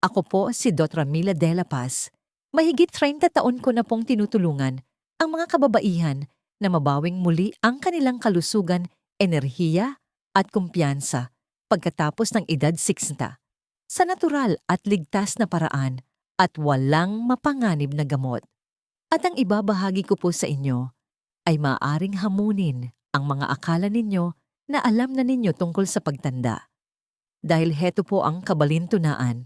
Ako po si Dr. Mila De La Paz. Mahigit 30 taon ko na pong tinutulungan ang mga kababaihan na mabawing muli ang kanilang kalusugan, enerhiya at kumpiyansa pagkatapos ng edad 60 sa natural at ligtas na paraan at walang mapanganib na gamot. At ang ibabahagi ko po sa inyo ay maaring hamunin ang mga akala ninyo na alam na ninyo tungkol sa pagtanda. Dahil heto po ang kabalintunaan,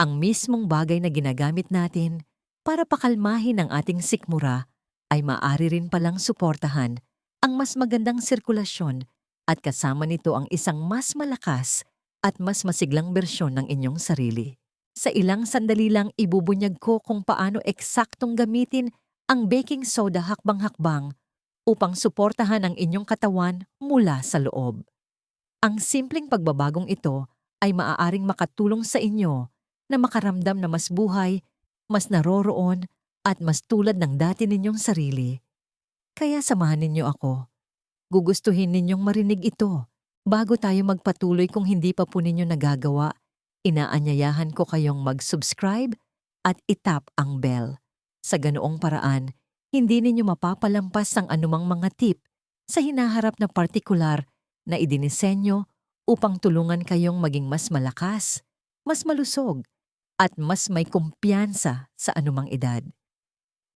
ang mismong bagay na ginagamit natin para pakalmahin ang ating sikmura ay maaari rin palang suportahan ang mas magandang sirkulasyon at kasama nito ang isang mas malakas at mas masiglang bersyon ng inyong sarili. Sa ilang sandali lang ibubunyag ko kung paano eksaktong gamitin ang baking soda hakbang-hakbang upang suportahan ang inyong katawan mula sa loob. Ang simpleng pagbabagong ito ay maaaring makatulong sa inyo na makaramdam na mas buhay, mas naroroon, at mas tulad ng dati ninyong sarili. Kaya samahan ninyo ako. Gugustuhin ninyong marinig ito. Bago tayo magpatuloy kung hindi pa po ninyo nagagawa, inaanyayahan ko kayong mag-subscribe at itap ang bell. Sa ganoong paraan, hindi ninyo mapapalampas ang anumang mga tip sa hinaharap na partikular na idinisenyo upang tulungan kayong maging mas malakas, mas malusog, at mas may kumpiyansa sa anumang edad.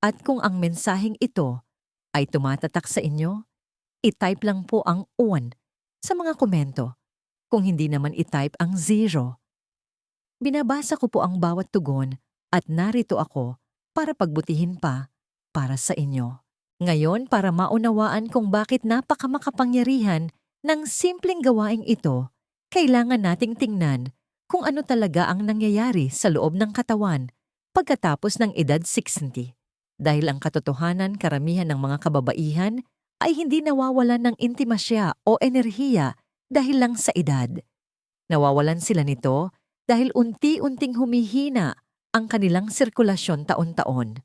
At kung ang mensaheng ito ay tumatatak sa inyo, i-type lang po ang 1 sa mga komento. Kung hindi naman i-type ang 0. Binabasa ko po ang bawat tugon at narito ako para pagbutihin pa para sa inyo. Ngayon para maunawaan kung bakit napakamakapangyarihan ng simpleng gawaing ito, kailangan nating tingnan kung ano talaga ang nangyayari sa loob ng katawan pagkatapos ng edad 60. Dahil ang katotohanan karamihan ng mga kababaihan ay hindi nawawalan ng intimasya o enerhiya dahil lang sa edad. Nawawalan sila nito dahil unti-unting humihina ang kanilang sirkulasyon taon-taon.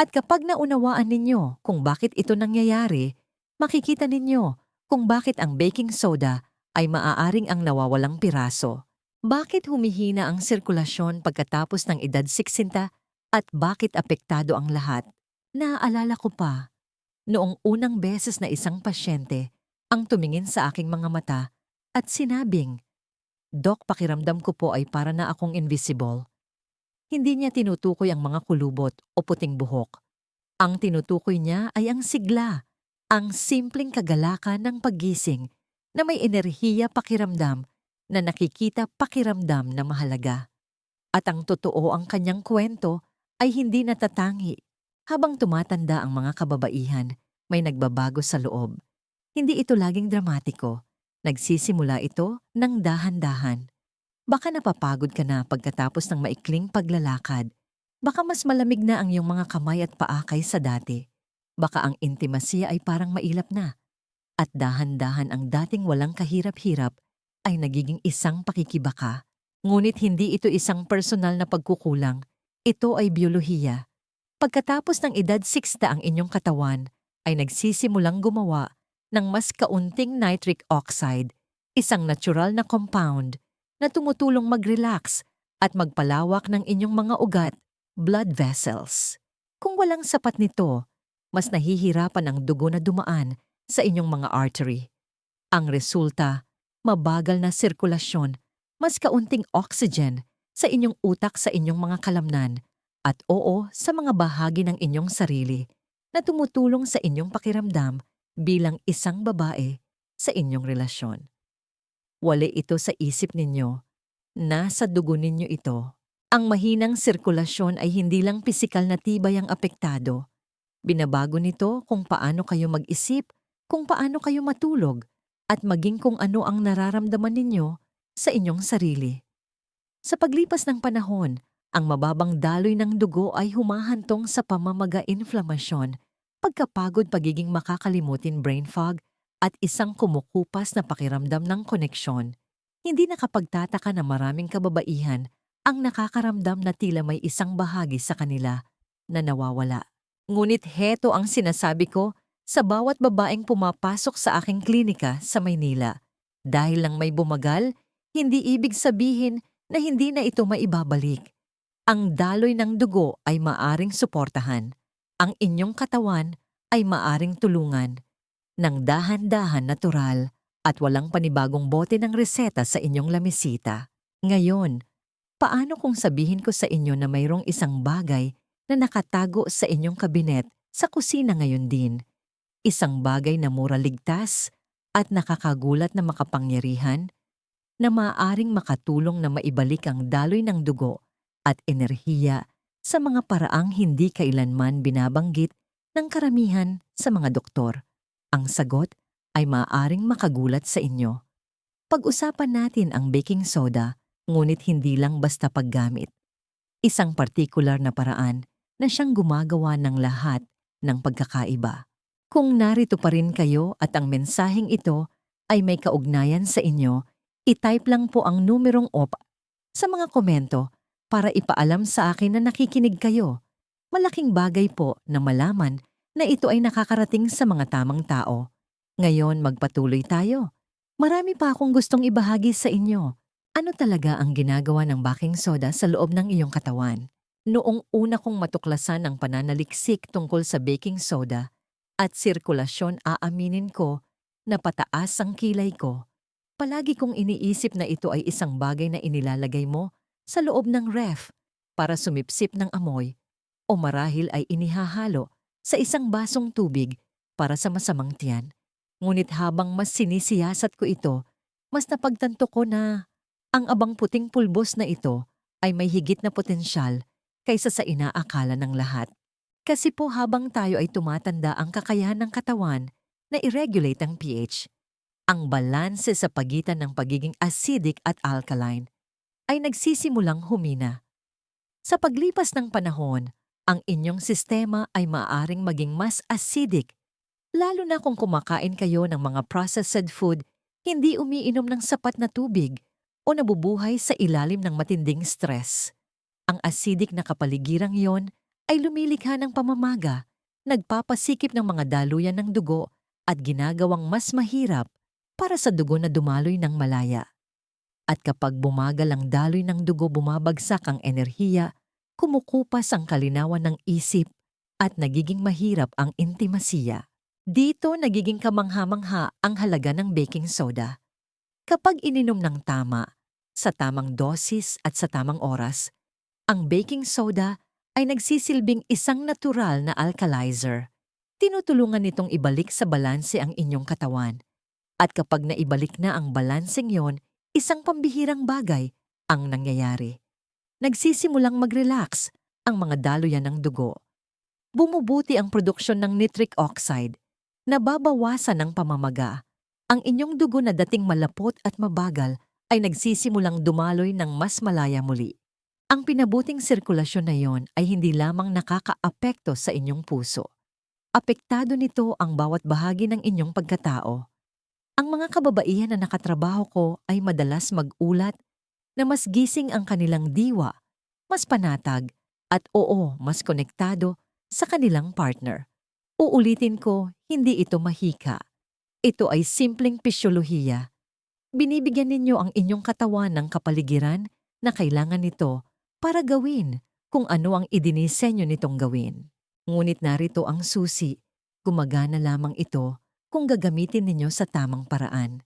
At kapag naunawaan ninyo kung bakit ito nangyayari, makikita ninyo kung bakit ang baking soda ay maaaring ang nawawalang piraso. Bakit humihina ang sirkulasyon pagkatapos ng edad 60 at bakit apektado ang lahat? Naaalala ko pa, noong unang beses na isang pasyente ang tumingin sa aking mga mata at sinabing, Dok, pakiramdam ko po ay para na akong invisible. Hindi niya tinutukoy ang mga kulubot o puting buhok. Ang tinutukoy niya ay ang sigla, ang simpleng kagalakan ng paggising na may enerhiya pakiramdam na nakikita pakiramdam na mahalaga. At ang totoo ang kanyang kwento ay hindi natatangi. Habang tumatanda ang mga kababaihan, may nagbabago sa loob. Hindi ito laging dramatiko. Nagsisimula ito ng dahan-dahan. Baka napapagod ka na pagkatapos ng maikling paglalakad. Baka mas malamig na ang iyong mga kamay at paa kaysa dati. Baka ang intimasya ay parang mailap na. At dahan-dahan ang dating walang kahirap-hirap ay nagiging isang pakikibaka. Ngunit hindi ito isang personal na pagkukulang. Ito ay biyolohiya. Pagkatapos ng edad 60 ang inyong katawan, ay nagsisimulang gumawa ng mas kaunting nitric oxide, isang natural na compound na tumutulong mag-relax at magpalawak ng inyong mga ugat, blood vessels. Kung walang sapat nito, mas nahihirapan ang dugo na dumaan sa inyong mga artery. Ang resulta, mabagal na sirkulasyon, mas kaunting oxygen sa inyong utak sa inyong mga kalamnan at oo sa mga bahagi ng inyong sarili na tumutulong sa inyong pakiramdam bilang isang babae sa inyong relasyon. Wali ito sa isip ninyo. Nasa dugo ninyo ito. Ang mahinang sirkulasyon ay hindi lang pisikal na tibay ang apektado. Binabago nito kung paano kayo mag-isip, kung paano kayo matulog, at maging kung ano ang nararamdaman ninyo sa inyong sarili. Sa paglipas ng panahon, ang mababang daloy ng dugo ay humahantong sa pamamaga-inflamasyon, pagkapagod pagiging makakalimutin brain fog, at isang kumukupas na pakiramdam ng koneksyon. Hindi nakapagtataka na maraming kababaihan ang nakakaramdam na tila may isang bahagi sa kanila na nawawala. Ngunit heto ang sinasabi ko sa bawat babaeng pumapasok sa aking klinika sa Maynila. Dahil lang may bumagal, hindi ibig sabihin na hindi na ito maibabalik. Ang daloy ng dugo ay maaring suportahan. Ang inyong katawan ay maaring tulungan ng dahan-dahan natural at walang panibagong bote ng reseta sa inyong lamisita. Ngayon, paano kung sabihin ko sa inyo na mayroong isang bagay na nakatago sa inyong kabinet sa kusina ngayon din? Isang bagay na mura ligtas at nakakagulat na makapangyarihan na maaaring makatulong na maibalik ang daloy ng dugo at enerhiya sa mga paraang hindi kailanman binabanggit ng karamihan sa mga doktor. Ang sagot ay maaaring makagulat sa inyo. Pag-usapan natin ang baking soda, ngunit hindi lang basta paggamit. Isang partikular na paraan na siyang gumagawa ng lahat ng pagkakaiba. Kung narito pa rin kayo at ang mensaheng ito ay may kaugnayan sa inyo, i-type lang po ang numerong OP sa mga komento para ipaalam sa akin na nakikinig kayo. Malaking bagay po na malaman na ito ay nakakarating sa mga tamang tao. Ngayon magpatuloy tayo. Marami pa akong gustong ibahagi sa inyo. Ano talaga ang ginagawa ng baking soda sa loob ng iyong katawan? Noong una kong matuklasan ang pananaliksik tungkol sa baking soda at sirkulasyon aaminin ko na pataas ang kilay ko. Palagi kong iniisip na ito ay isang bagay na inilalagay mo sa loob ng ref para sumipsip ng amoy o marahil ay inihahalo sa isang basong tubig para sa masamang tiyan. Ngunit habang mas sinisiyasat ko ito, mas napagtanto ko na ang abang puting pulbos na ito ay may higit na potensyal kaysa sa inaakala ng lahat. Kasi po habang tayo ay tumatanda ang kakayahan ng katawan na i-regulate ang pH, ang balanse sa pagitan ng pagiging acidic at alkaline ay nagsisimulang humina. Sa paglipas ng panahon, ang inyong sistema ay maaaring maging mas acidic, lalo na kung kumakain kayo ng mga processed food, hindi umiinom ng sapat na tubig, o nabubuhay sa ilalim ng matinding stress. Ang acidic na kapaligirang yon ay lumilikha ng pamamaga, nagpapasikip ng mga daluyan ng dugo at ginagawang mas mahirap para sa dugo na dumaloy ng malaya. At kapag bumagal ang daloy ng dugo bumabagsak ang enerhiya, kumukupas ang kalinawan ng isip at nagiging mahirap ang intimasiya. Dito nagiging kamangha-mangha ang halaga ng baking soda. Kapag ininom ng tama, sa tamang dosis at sa tamang oras, ang baking soda ay nagsisilbing isang natural na alkalizer. Tinutulungan nitong ibalik sa balanse ang inyong katawan at kapag naibalik na ang balanseng yon, isang pambihirang bagay ang nangyayari. Nagsisimulang mag-relax ang mga daluyan ng dugo. Bumubuti ang produksyon ng nitric oxide, nababawasan ng pamamaga. Ang inyong dugo na dating malapot at mabagal ay nagsisimulang dumaloy ng mas malaya muli. Ang pinabuting sirkulasyon na yon ay hindi lamang nakakaapekto sa inyong puso. Apektado nito ang bawat bahagi ng inyong pagkatao ang mga kababaihan na nakatrabaho ko ay madalas mag-ulat na mas gising ang kanilang diwa, mas panatag, at oo, mas konektado sa kanilang partner. Uulitin ko, hindi ito mahika. Ito ay simpleng pisyolohiya. Binibigyan ninyo ang inyong katawan ng kapaligiran na kailangan nito para gawin kung ano ang idinisenyo nitong gawin. Ngunit narito ang susi, gumagana lamang ito kung gagamitin ninyo sa tamang paraan.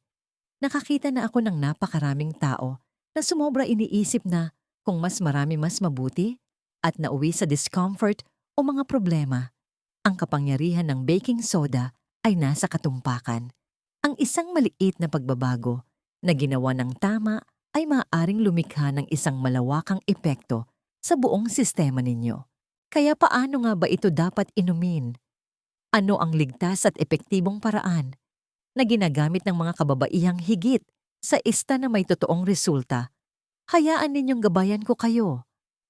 Nakakita na ako ng napakaraming tao na sumobra iniisip na kung mas marami mas mabuti at nauwi sa discomfort o mga problema. Ang kapangyarihan ng baking soda ay nasa katumpakan. Ang isang maliit na pagbabago na ginawa ng tama ay maaaring lumikha ng isang malawakang epekto sa buong sistema ninyo. Kaya paano nga ba ito dapat inumin? ano ang ligtas at epektibong paraan na ginagamit ng mga kababaihang higit sa ista na may totoong resulta. Hayaan ninyong gabayan ko kayo.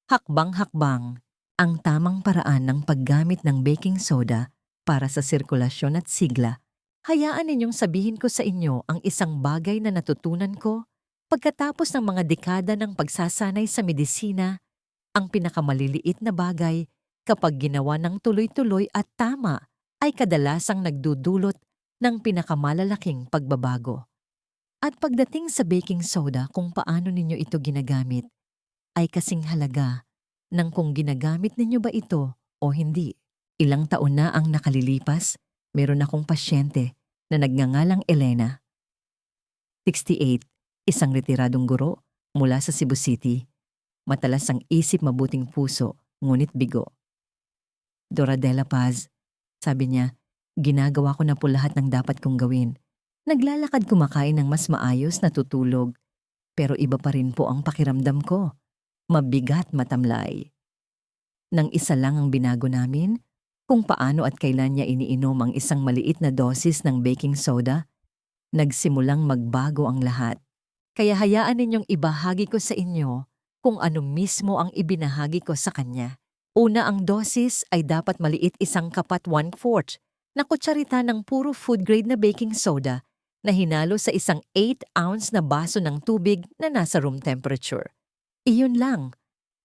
Hakbang-hakbang ang tamang paraan ng paggamit ng baking soda para sa sirkulasyon at sigla. Hayaan ninyong sabihin ko sa inyo ang isang bagay na natutunan ko pagkatapos ng mga dekada ng pagsasanay sa medisina, ang pinakamaliliit na bagay kapag ginawa ng tuloy-tuloy at tama ay kadalasang nagdudulot ng pinakamalalaking pagbabago. At pagdating sa baking soda kung paano ninyo ito ginagamit, ay kasing halaga ng kung ginagamit ninyo ba ito o hindi. Ilang taon na ang nakalilipas, meron akong pasyente na nagngangalang Elena. 68, isang retiradong guro mula sa Cebu City. Matalas ang isip mabuting puso, ngunit bigo. Dora Dela Paz, sabi niya, ginagawa ko na po lahat ng dapat kong gawin. Naglalakad kumakain ng mas maayos na tutulog. Pero iba pa rin po ang pakiramdam ko. Mabigat matamlay. Nang isa lang ang binago namin, kung paano at kailan niya iniinom ang isang maliit na dosis ng baking soda, nagsimulang magbago ang lahat. Kaya hayaan ninyong ibahagi ko sa inyo kung ano mismo ang ibinahagi ko sa kanya. Una ang dosis ay dapat maliit isang kapat one-fourth na kutsarita ng puro food grade na baking soda na hinalo sa isang 8 ounce na baso ng tubig na nasa room temperature. Iyon lang.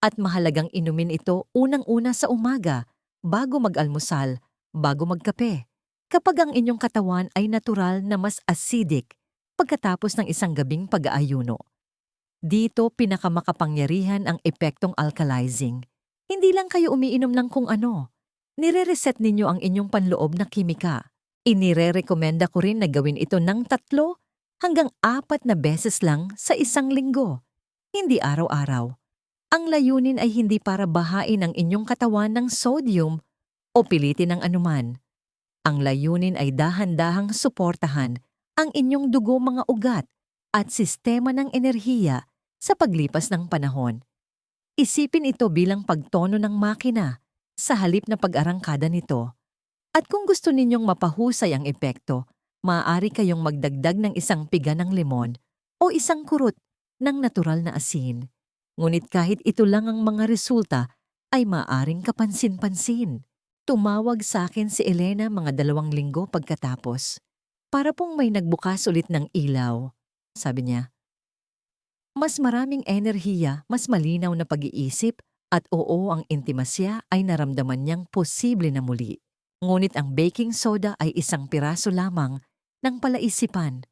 At mahalagang inumin ito unang-una sa umaga, bago mag-almusal, bago magkape. Kapag ang inyong katawan ay natural na mas acidic pagkatapos ng isang gabing pag-aayuno. Dito pinakamakapangyarihan ang epektong alkalizing. Hindi lang kayo umiinom ng kung ano. Nire-reset ninyo ang inyong panloob na kimika. Inire-rekomenda ko rin na gawin ito ng tatlo hanggang apat na beses lang sa isang linggo. Hindi araw-araw. Ang layunin ay hindi para bahain ang inyong katawan ng sodium o pilitin ng anuman. Ang layunin ay dahan-dahang suportahan ang inyong dugo mga ugat at sistema ng enerhiya sa paglipas ng panahon. Isipin ito bilang pagtono ng makina sa halip na pag-arangkada nito. At kung gusto ninyong mapahusay ang epekto, maaari kayong magdagdag ng isang piga ng limon o isang kurot ng natural na asin. Ngunit kahit ito lang ang mga resulta, ay maaring kapansin-pansin. Tumawag sa akin si Elena mga dalawang linggo pagkatapos. Para pong may nagbukas ulit ng ilaw. Sabi niya, mas maraming enerhiya, mas malinaw na pag-iisip, at oo ang intimasya ay naramdaman niyang posible na muli. Ngunit ang baking soda ay isang piraso lamang ng palaisipan.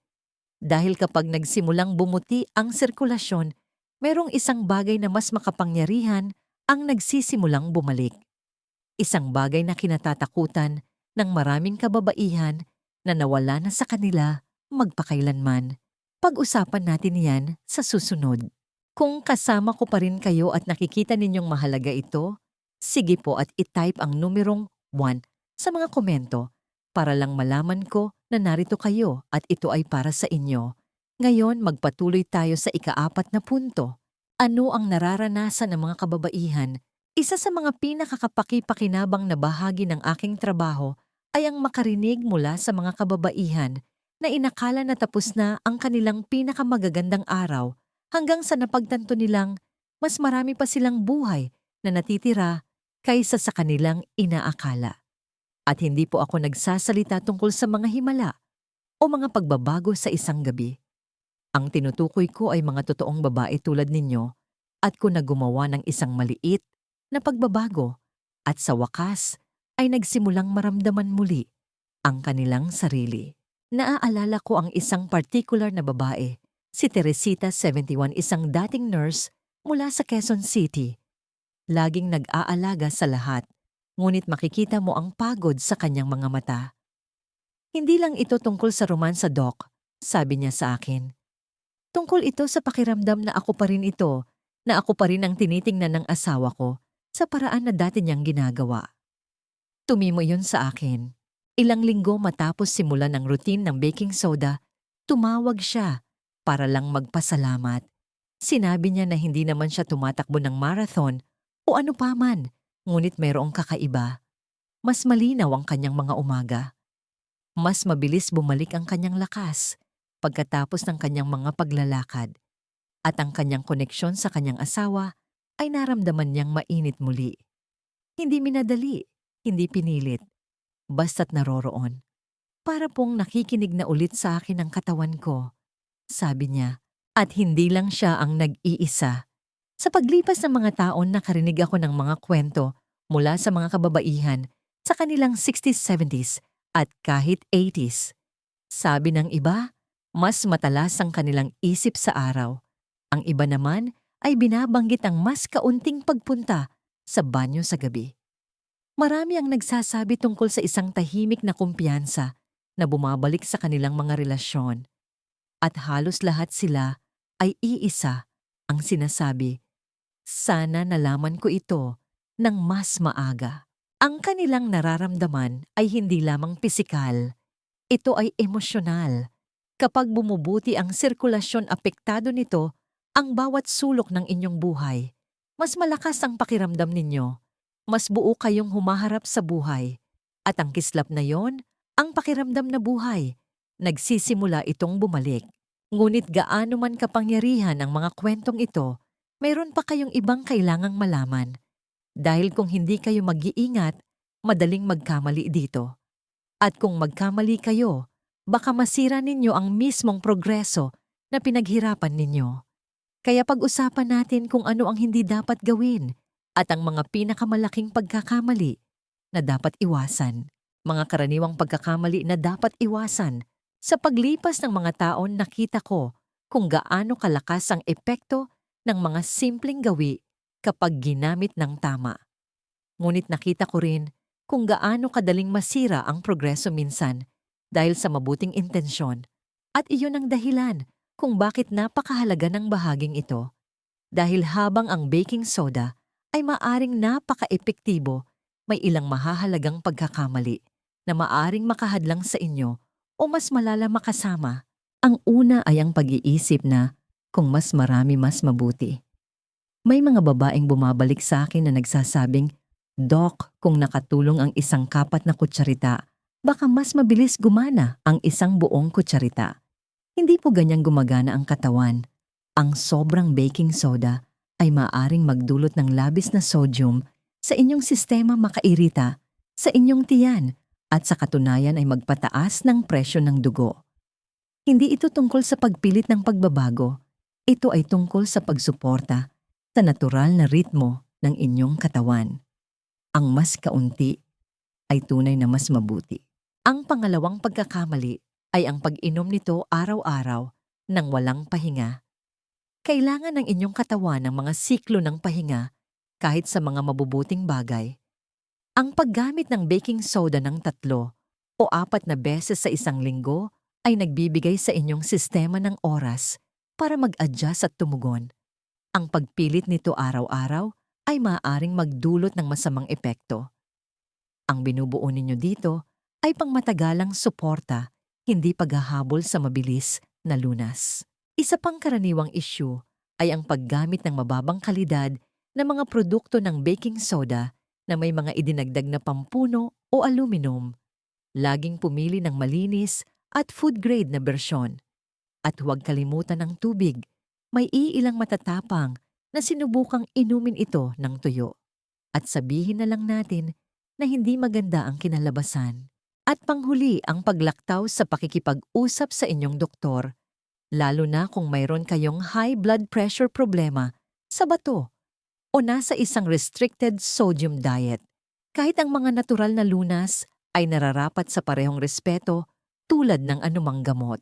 Dahil kapag nagsimulang bumuti ang sirkulasyon, merong isang bagay na mas makapangyarihan ang nagsisimulang bumalik. Isang bagay na kinatatakutan ng maraming kababaihan na nawala na sa kanila magpakailanman. Pag-usapan natin yan sa susunod. Kung kasama ko pa rin kayo at nakikita ninyong mahalaga ito, sige po at itype ang numerong 1 sa mga komento para lang malaman ko na narito kayo at ito ay para sa inyo. Ngayon, magpatuloy tayo sa ikaapat na punto. Ano ang nararanasan ng mga kababaihan? Isa sa mga pinakakapaki-pakinabang na bahagi ng aking trabaho ay ang makarinig mula sa mga kababaihan na inakala na tapos na ang kanilang pinakamagagandang araw hanggang sa napagtanto nilang mas marami pa silang buhay na natitira kaysa sa kanilang inaakala. At hindi po ako nagsasalita tungkol sa mga himala o mga pagbabago sa isang gabi. Ang tinutukoy ko ay mga totoong babae tulad ninyo at kung nagumawa ng isang maliit na pagbabago at sa wakas ay nagsimulang maramdaman muli ang kanilang sarili. Naaalala ko ang isang particular na babae, si Teresita 71 isang dating nurse mula sa Quezon City. Laging nag-aalaga sa lahat, ngunit makikita mo ang pagod sa kanyang mga mata. Hindi lang ito tungkol sa romansa, Doc, sabi niya sa akin. Tungkol ito sa pakiramdam na ako pa rin ito, na ako pa rin ang tinitingnan ng asawa ko sa paraan na dati niyang ginagawa. Tumimo yun sa akin. Ilang linggo matapos simulan ng routine ng baking soda, tumawag siya para lang magpasalamat. Sinabi niya na hindi naman siya tumatakbo ng marathon o ano pa man, ngunit mayroong kakaiba. Mas malinaw ang kanyang mga umaga. Mas mabilis bumalik ang kanyang lakas pagkatapos ng kanyang mga paglalakad at ang kanyang koneksyon sa kanyang asawa ay naramdaman niyang mainit muli. Hindi minadali, hindi pinilit, basta't naroroon. Para pong nakikinig na ulit sa akin ang katawan ko, sabi niya, at hindi lang siya ang nag-iisa. Sa paglipas ng mga taon nakarinig ako ng mga kwento mula sa mga kababaihan sa kanilang 60s, 70s at kahit 80s. Sabi ng iba, Mas matalas ang kanilang isip sa araw. Ang iba naman ay binabanggit ang mas kaunting pagpunta sa banyo sa gabi. Marami ang nagsasabi tungkol sa isang tahimik na kumpiyansa na bumabalik sa kanilang mga relasyon. At halos lahat sila ay iisa ang sinasabi, Sana nalaman ko ito ng mas maaga. Ang kanilang nararamdaman ay hindi lamang pisikal, ito ay emosyonal. Kapag bumubuti ang sirkulasyon apektado nito ang bawat sulok ng inyong buhay, mas malakas ang pakiramdam ninyo, mas buo kayong humaharap sa buhay. At ang kislap na yon, ang pakiramdam na buhay, nagsisimula itong bumalik. Ngunit gaano man kapangyarihan ang mga kwentong ito, mayroon pa kayong ibang kailangang malaman. Dahil kung hindi kayo mag-iingat, madaling magkamali dito. At kung magkamali kayo, baka masira ninyo ang mismong progreso na pinaghirapan ninyo. Kaya pag-usapan natin kung ano ang hindi dapat gawin at ang mga pinakamalaking pagkakamali na dapat iwasan. Mga karaniwang pagkakamali na dapat iwasan. Sa paglipas ng mga taon nakita ko kung gaano kalakas ang epekto ng mga simpleng gawi kapag ginamit ng tama. Ngunit nakita ko rin kung gaano kadaling masira ang progreso minsan dahil sa mabuting intensyon. At iyon ang dahilan kung bakit napakahalaga ng bahaging ito. Dahil habang ang baking soda ay maaring napaka-epektibo, may ilang mahahalagang pagkakamali na maaring makahadlang sa inyo o mas malala makasama. Ang una ay ang pag-iisip na kung mas marami mas mabuti. May mga babaeng bumabalik sa akin na nagsasabing, Dok, kung nakatulong ang isang kapat na kutsarita, baka mas mabilis gumana ang isang buong kutsarita. Hindi po ganyang gumagana ang katawan. Ang sobrang baking soda ay maaring magdulot ng labis na sodium sa inyong sistema makairita, sa inyong tiyan, at sa katunayan ay magpataas ng presyo ng dugo. Hindi ito tungkol sa pagpilit ng pagbabago. Ito ay tungkol sa pagsuporta sa natural na ritmo ng inyong katawan. Ang mas kaunti ay tunay na mas mabuti. Ang pangalawang pagkakamali ay ang pag-inom nito araw-araw ng walang pahinga. Kailangan ng inyong katawan ng mga siklo ng pahinga kahit sa mga mabubuting bagay. Ang paggamit ng baking soda ng tatlo o apat na beses sa isang linggo ay nagbibigay sa inyong sistema ng oras para mag-adjust at tumugon. Ang pagpilit nito araw-araw ay maaaring magdulot ng masamang epekto. Ang binubuo ninyo dito ay pangmatagalang suporta, hindi paghahabol sa mabilis na lunas. Isa pang karaniwang issue ay ang paggamit ng mababang kalidad na mga produkto ng baking soda na may mga idinagdag na pampuno o aluminum. Laging pumili ng malinis at food-grade na bersyon. At huwag kalimutan ng tubig may iilang matatapang na sinubukang inumin ito ng tuyo. At sabihin na lang natin na hindi maganda ang kinalabasan. At panghuli ang paglaktaw sa pakikipag-usap sa inyong doktor, lalo na kung mayroon kayong high blood pressure problema sa bato o nasa isang restricted sodium diet. Kahit ang mga natural na lunas ay nararapat sa parehong respeto tulad ng anumang gamot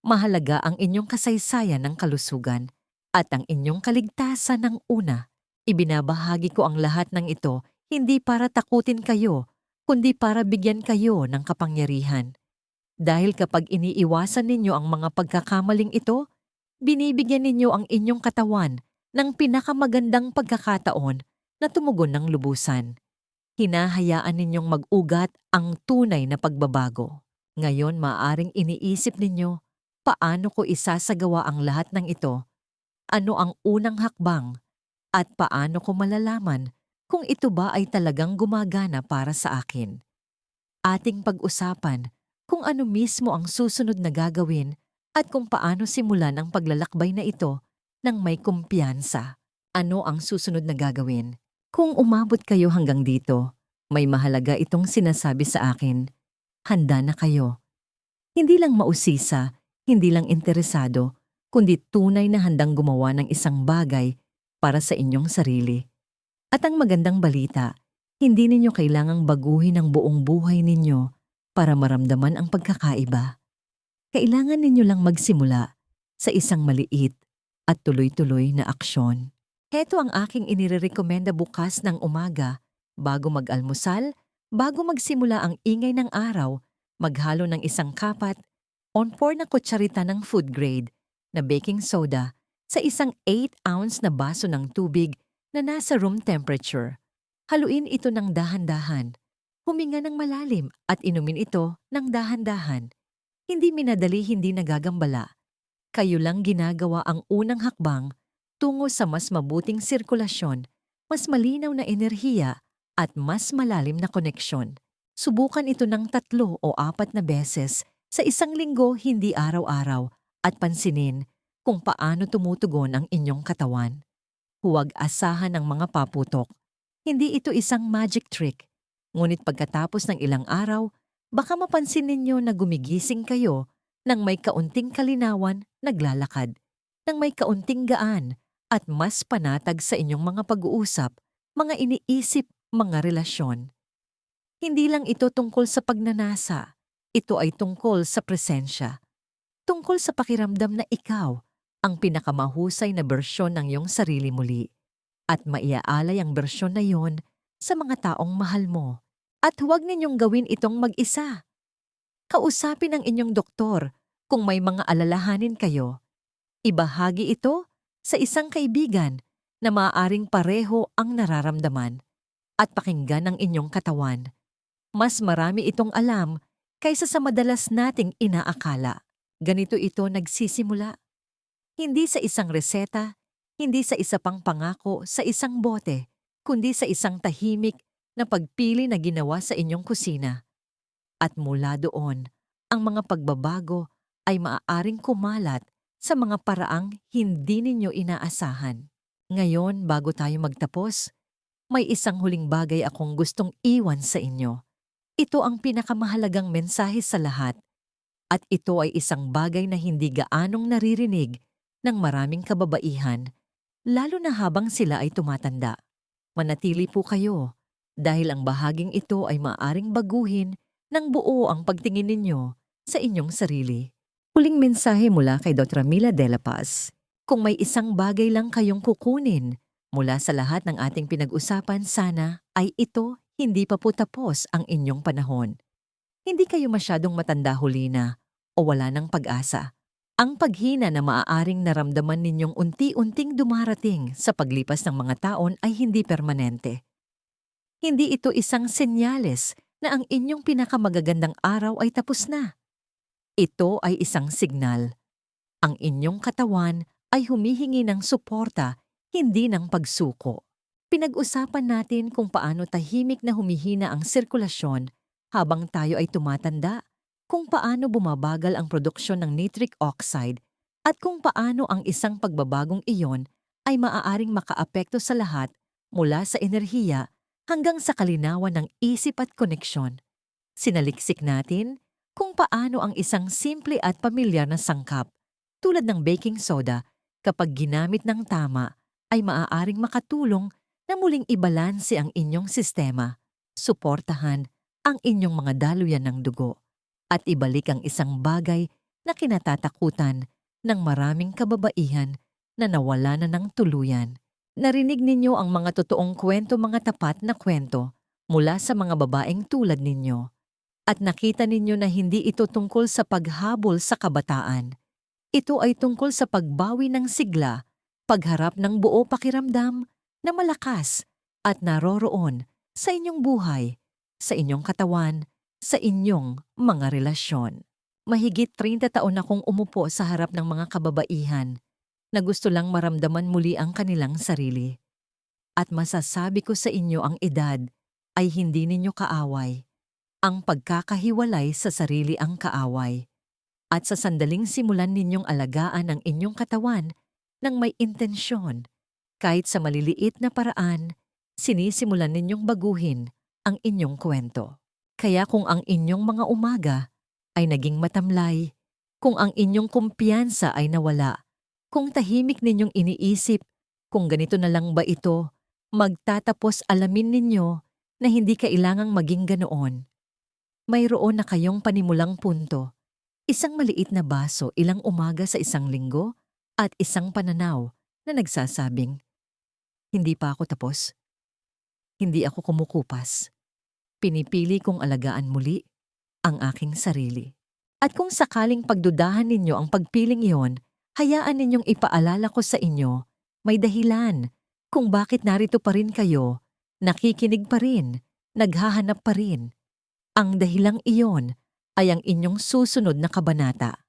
mahalaga ang inyong kasaysayan ng kalusugan at ang inyong kaligtasan ng una. Ibinabahagi ko ang lahat ng ito hindi para takutin kayo, kundi para bigyan kayo ng kapangyarihan. Dahil kapag iniiwasan ninyo ang mga pagkakamaling ito, binibigyan ninyo ang inyong katawan ng pinakamagandang pagkakataon na tumugon ng lubusan. Hinahayaan ninyong mag-ugat ang tunay na pagbabago. Ngayon maaring iniisip ninyo, paano ko isasagawa ang lahat ng ito? Ano ang unang hakbang? At paano ko malalaman kung ito ba ay talagang gumagana para sa akin? Ating pag-usapan kung ano mismo ang susunod na gagawin at kung paano simulan ang paglalakbay na ito ng may kumpiyansa. Ano ang susunod na gagawin? Kung umabot kayo hanggang dito, may mahalaga itong sinasabi sa akin. Handa na kayo. Hindi lang mausisa, hindi lang interesado, kundi tunay na handang gumawa ng isang bagay para sa inyong sarili. At ang magandang balita, hindi ninyo kailangang baguhin ang buong buhay ninyo para maramdaman ang pagkakaiba. Kailangan ninyo lang magsimula sa isang maliit at tuloy-tuloy na aksyon. Heto ang aking inirekomenda bukas ng umaga bago mag-almusal, bago magsimula ang ingay ng araw, maghalo ng isang kapat, on pour na kutsarita ng food grade na baking soda sa isang 8-ounce na baso ng tubig na nasa room temperature. Haluin ito ng dahan-dahan. Huminga ng malalim at inumin ito ng dahan-dahan. Hindi minadali, hindi nagagambala. Kayo lang ginagawa ang unang hakbang tungo sa mas mabuting sirkulasyon, mas malinaw na enerhiya at mas malalim na koneksyon. Subukan ito ng tatlo o apat na beses sa isang linggo hindi araw-araw at pansinin kung paano tumutugon ang inyong katawan. Huwag asahan ang mga paputok. Hindi ito isang magic trick. Ngunit pagkatapos ng ilang araw, baka mapansin ninyo na gumigising kayo nang may kaunting kalinawan, naglalakad, nang may kaunting gaan, at mas panatag sa inyong mga pag-uusap, mga iniisip, mga relasyon. Hindi lang ito tungkol sa pagnanasa, ito ay tungkol sa presensya. Tungkol sa pakiramdam na ikaw ang pinakamahusay na bersyon ng iyong sarili muli at maiaalay ang bersyon na yon sa mga taong mahal mo. At huwag ninyong gawin itong mag-isa. Kausapin ang inyong doktor kung may mga alalahanin kayo. Ibahagi ito sa isang kaibigan na maaaring pareho ang nararamdaman at pakinggan ang inyong katawan. Mas marami itong alam kaysa sa madalas nating inaakala. Ganito ito nagsisimula. Hindi sa isang reseta, hindi sa isa pang pangako sa isang bote, kundi sa isang tahimik na pagpili na ginawa sa inyong kusina. At mula doon, ang mga pagbabago ay maaaring kumalat sa mga paraang hindi ninyo inaasahan. Ngayon, bago tayo magtapos, may isang huling bagay akong gustong iwan sa inyo. Ito ang pinakamahalagang mensahe sa lahat. At ito ay isang bagay na hindi gaanong naririnig ng maraming kababaihan, lalo na habang sila ay tumatanda. Manatili po kayo dahil ang bahaging ito ay maaring baguhin ng buo ang pagtingin ninyo sa inyong sarili. Huling mensahe mula kay Dr. Mila De La Paz. Kung may isang bagay lang kayong kukunin mula sa lahat ng ating pinag-usapan, sana ay ito hindi pa po tapos ang inyong panahon. Hindi kayo masyadong matanda huli na o wala ng pag-asa. Ang paghina na maaaring naramdaman ninyong unti-unting dumarating sa paglipas ng mga taon ay hindi permanente. Hindi ito isang senyales na ang inyong pinakamagagandang araw ay tapos na. Ito ay isang signal. Ang inyong katawan ay humihingi ng suporta, hindi ng pagsuko. Pinag-usapan natin kung paano tahimik na humihina ang sirkulasyon habang tayo ay tumatanda, kung paano bumabagal ang produksyon ng nitric oxide, at kung paano ang isang pagbabagong iyon ay maaaring makaapekto sa lahat mula sa enerhiya hanggang sa kalinawan ng isip at koneksyon. Sinaliksik natin kung paano ang isang simple at pamilyar na sangkap tulad ng baking soda kapag ginamit ng tama ay maaaring makatulong na muling ibalanse ang inyong sistema, suportahan ang inyong mga daluyan ng dugo, at ibalik ang isang bagay na kinatatakutan ng maraming kababaihan na nawala na ng tuluyan. Narinig ninyo ang mga totoong kwento, mga tapat na kwento mula sa mga babaeng tulad ninyo. At nakita ninyo na hindi ito tungkol sa paghabol sa kabataan. Ito ay tungkol sa pagbawi ng sigla, pagharap ng buo pakiramdam na malakas at naroroon sa inyong buhay, sa inyong katawan, sa inyong mga relasyon. Mahigit 30 taon akong umupo sa harap ng mga kababaihan na gusto lang maramdaman muli ang kanilang sarili. At masasabi ko sa inyo ang edad ay hindi ninyo kaaway. Ang pagkakahiwalay sa sarili ang kaaway. At sa sandaling simulan ninyong alagaan ang inyong katawan ng may intensyon, kahit sa maliliit na paraan, sinisimulan ninyong baguhin ang inyong kwento. Kaya kung ang inyong mga umaga ay naging matamlay, kung ang inyong kumpiyansa ay nawala, kung tahimik ninyong iniisip, kung ganito na lang ba ito, magtatapos alamin ninyo na hindi kailangang maging ganoon mayroon na kayong panimulang punto. Isang maliit na baso ilang umaga sa isang linggo at isang pananaw na nagsasabing, Hindi pa ako tapos. Hindi ako kumukupas. Pinipili kong alagaan muli ang aking sarili. At kung sakaling pagdudahan ninyo ang pagpiling iyon, hayaan ninyong ipaalala ko sa inyo, may dahilan kung bakit narito pa rin kayo, nakikinig pa rin, naghahanap pa rin. Ang dahilang iyon ay ang inyong susunod na kabanata.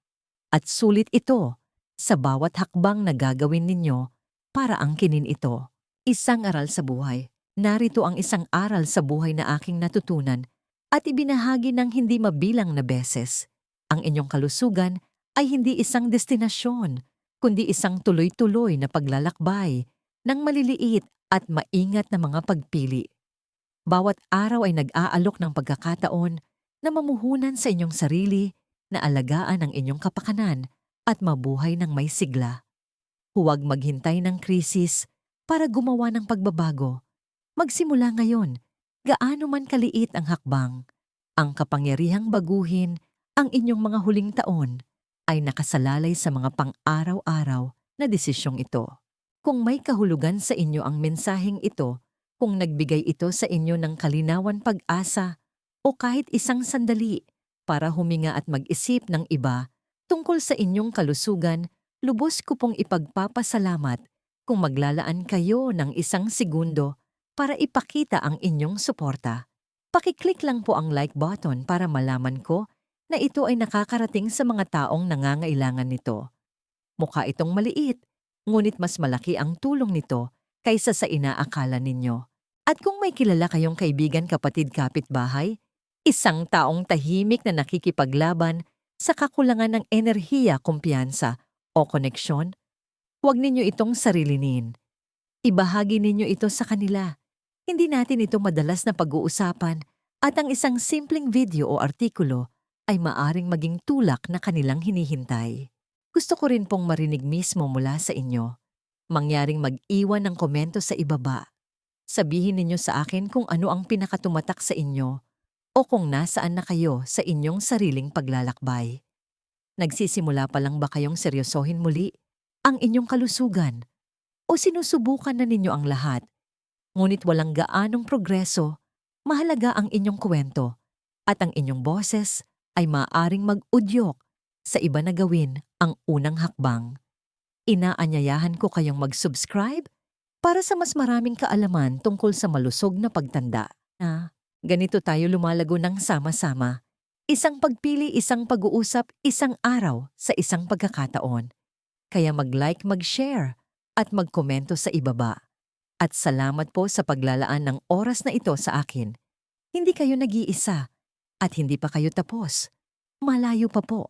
At sulit ito sa bawat hakbang na gagawin ninyo para angkinin ito. Isang aral sa buhay. Narito ang isang aral sa buhay na aking natutunan at ibinahagi ng hindi mabilang na beses. Ang inyong kalusugan ay hindi isang destinasyon, kundi isang tuloy-tuloy na paglalakbay ng maliliit at maingat na mga pagpili. Bawat araw ay nag-aalok ng pagkakataon na mamuhunan sa inyong sarili, na alagaan ang inyong kapakanan at mabuhay ng may sigla. Huwag maghintay ng krisis para gumawa ng pagbabago. Magsimula ngayon, gaano man kaliit ang hakbang. Ang kapangyarihang baguhin ang inyong mga huling taon ay nakasalalay sa mga pang-araw-araw na desisyong ito. Kung may kahulugan sa inyo ang mensaheng ito, kung nagbigay ito sa inyo ng kalinawan pag-asa o kahit isang sandali para huminga at mag-isip ng iba tungkol sa inyong kalusugan, lubos ko pong ipagpapasalamat kung maglalaan kayo ng isang segundo para ipakita ang inyong suporta. Pakiclick lang po ang like button para malaman ko na ito ay nakakarating sa mga taong nangangailangan nito. Mukha itong maliit, ngunit mas malaki ang tulong nito kaysa sa inaakala ninyo. At kung may kilala kayong kaibigan kapatid kapitbahay, isang taong tahimik na nakikipaglaban sa kakulangan ng enerhiya, kumpiyansa o koneksyon, huwag ninyo itong sarilinin. Ibahagi ninyo ito sa kanila. Hindi natin ito madalas na pag-uusapan at ang isang simpleng video o artikulo ay maaring maging tulak na kanilang hinihintay. Gusto ko rin pong marinig mismo mula sa inyo. Mangyaring mag-iwan ng komento sa ibaba. Sabihin ninyo sa akin kung ano ang pinakatumatak sa inyo o kung nasaan na kayo sa inyong sariling paglalakbay. Nagsisimula pa lang ba kayong seryosohin muli ang inyong kalusugan o sinusubukan na ninyo ang lahat? Ngunit walang gaanong progreso, mahalaga ang inyong kwento at ang inyong boses ay maaring mag-udyok sa iba na gawin ang unang hakbang. Inaanyayahan ko kayong mag-subscribe para sa mas maraming kaalaman tungkol sa malusog na pagtanda na ganito tayo lumalago ng sama-sama. Isang pagpili, isang pag-uusap, isang araw sa isang pagkakataon. Kaya mag-like, mag-share at magkomento sa ibaba. At salamat po sa paglalaan ng oras na ito sa akin. Hindi kayo nag-iisa at hindi pa kayo tapos. Malayo pa po.